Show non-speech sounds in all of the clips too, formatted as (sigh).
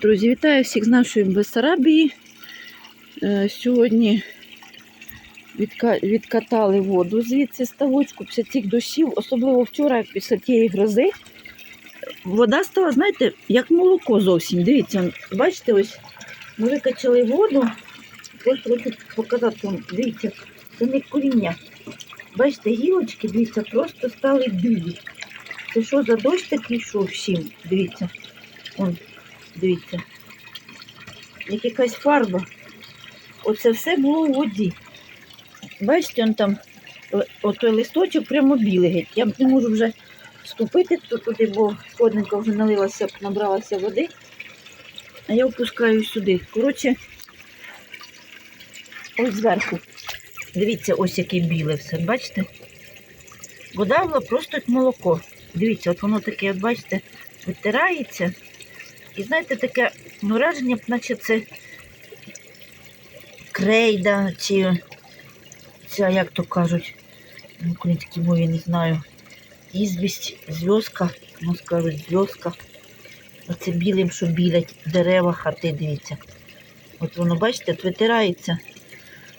Друзі, вітаю всіх з нашої Бессарабії. Е, Сьогодні відка- відкатали воду звідси ставочку після цих дощів, особливо вчора, після тієї грози. Вода стала, знаєте, як молоко зовсім. Дивіться, бачите, ось ми викачали воду. Ось хочу показати вам, дивіться, це не коріння. Бачите, гілочки, дивіться, просто стали білі. Це що за дощ такий йшов всім? Дивіться. Вон, дивіться. Як якась фарба. Оце все було у воді. Бачите, он там е, отой листочок прямо білий геть. Я не можу вже вступити туди, бо сходинка вже налилася, набралася води. А я опускаю сюди. Коротше, ось зверху. Дивіться, ось яке біле все, бачите? Вода була просто як молоко. Дивіться, от воно таке, от бачите, витирається. І знаєте, таке ну, враження, наче це крейда, чи ця, як то кажуть, на українській мові не знаю. Ізбість, зв'язка, ну скажуть, зв'язка. Оце білим, що білять дерева, хати, дивіться. От воно, бачите, от витирається.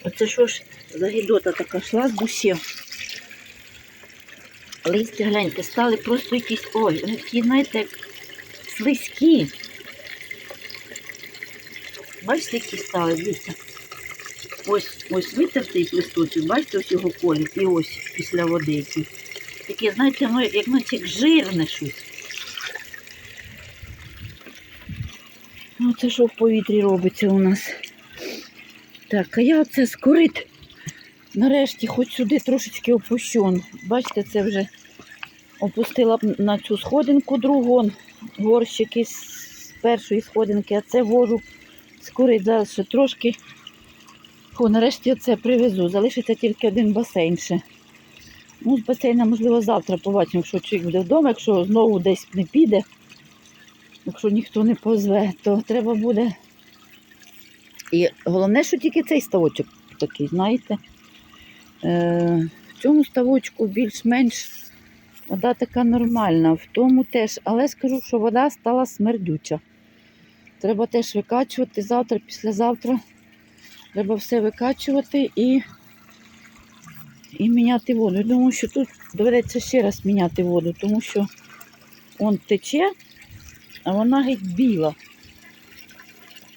Оце що ж за гідота така йшла з душі. Листя, гляньте, стали просто якісь, ой, такі, знаєте, слизькі. Бачите, які стали, дивіться. Ось, ось витертий листочок, бачите, ось його колір, і ось після води який. Таке, знаєте, ну, як наче як жирне щось. Ну, це що в повітрі робиться у нас? Так, а я оце скорит. Нарешті хоч сюди трошечки опущу. Он, Бачите, це вже опустила на цю сходинку другу. Горщики з першої сходинки, а це вожу скорить зараз ще трошки. О, нарешті це привезу. Залишиться тільки один басейн ще. Ну, з басейна, можливо, завтра побачимо, якщо чоловік буде вдома, якщо знову десь не піде, якщо ніхто не позве, то треба буде. І головне, що тільки цей ставочок такий, знаєте. Е, в цьому ставочку більш-менш вода така нормальна, в тому теж, але скажу, що вода стала смердюча. Треба теж викачувати завтра, післязавтра. Треба все викачувати і, і міняти воду. Я думаю, що тут доведеться ще раз міняти воду, тому що он тече, а вона геть біла.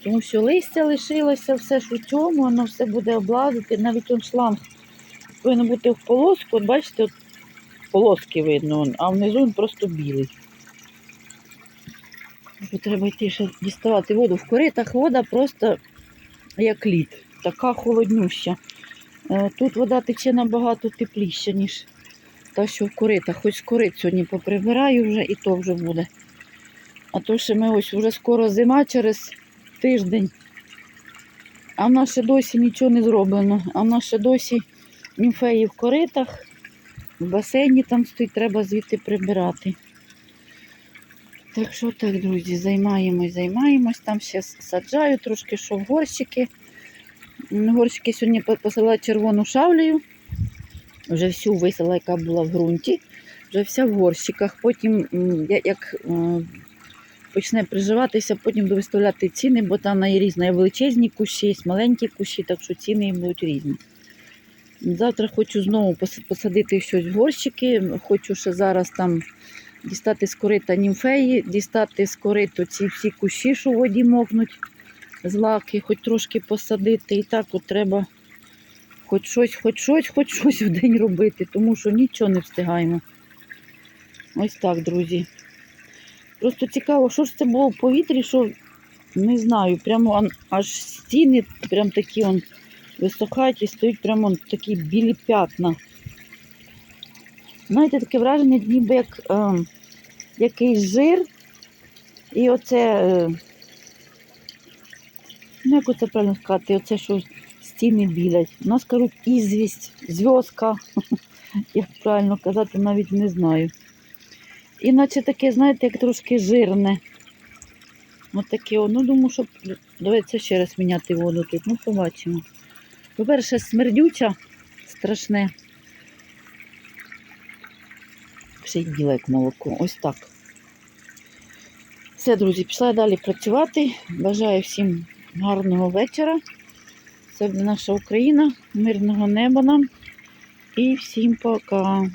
Тому що листя лишилося, все ж у цьому, воно все буде облазити. Навіть он шланг повинен бути в полоску. От бачите, от полоски видно, а внизу він просто білий. Треба йти ще діставати воду. В коритах вода просто як лід, така холоднюща. Е, Тут вода тече набагато тепліше, ніж та, що в коритах. Хоч корит сьогодні поприбираю вже і то вже буде. А то ще ми ось вже скоро зима через тиждень. А в нас ще досі нічого не зроблено. А в нас ще досі німфеї в коритах, в басейні там стоїть, треба звідти прибирати. Так що так, друзі, займаємось, займаємось. Там ще саджаю трошки, що в горщики. Горщики сьогодні по- посила червону шавлею. Вже всю висила, яка була в ґрунті. Вже вся в горщиках. Потім, як почне приживатися, потім буду виставляти ціни, бо там є різна. Є величезні кущі, маленькі кущі, так що ціни будуть різні. Завтра хочу знову посадити щось в горщики. Хочу ще зараз там дістати з корита німфеї, дістати з кориту ці всі кущі, що в воді мокнуть, злаки, хоч трошки посадити. І так от треба хоч щось, хоч щось, хоч щось в день робити, тому що нічого не встигаємо. Ось так, друзі. Просто цікаво, що ж це було в повітрі, що не знаю, прямо аж стіни прям такі он і стоять прямо такі білі п'ятна. Знаєте, таке враження, ніби як е, якийсь жир. І оце, е, ну як оце правильно сказати, оце що стіни білять. У нас кажуть ізвість, зв'язка, (laughs) як правильно казати, навіть не знаю. Іначе таке, знаєте, як трошки жирне. Ось таке, ну думаю, що доведеться ще раз міняти воду тут. Ну, побачимо. По-перше, смердюча, страшне. Й як молоко. Ось так. Все, друзі, пішла далі працювати. Бажаю всім гарного вечора. Це буде наша Україна, мирного неба нам. І всім пока.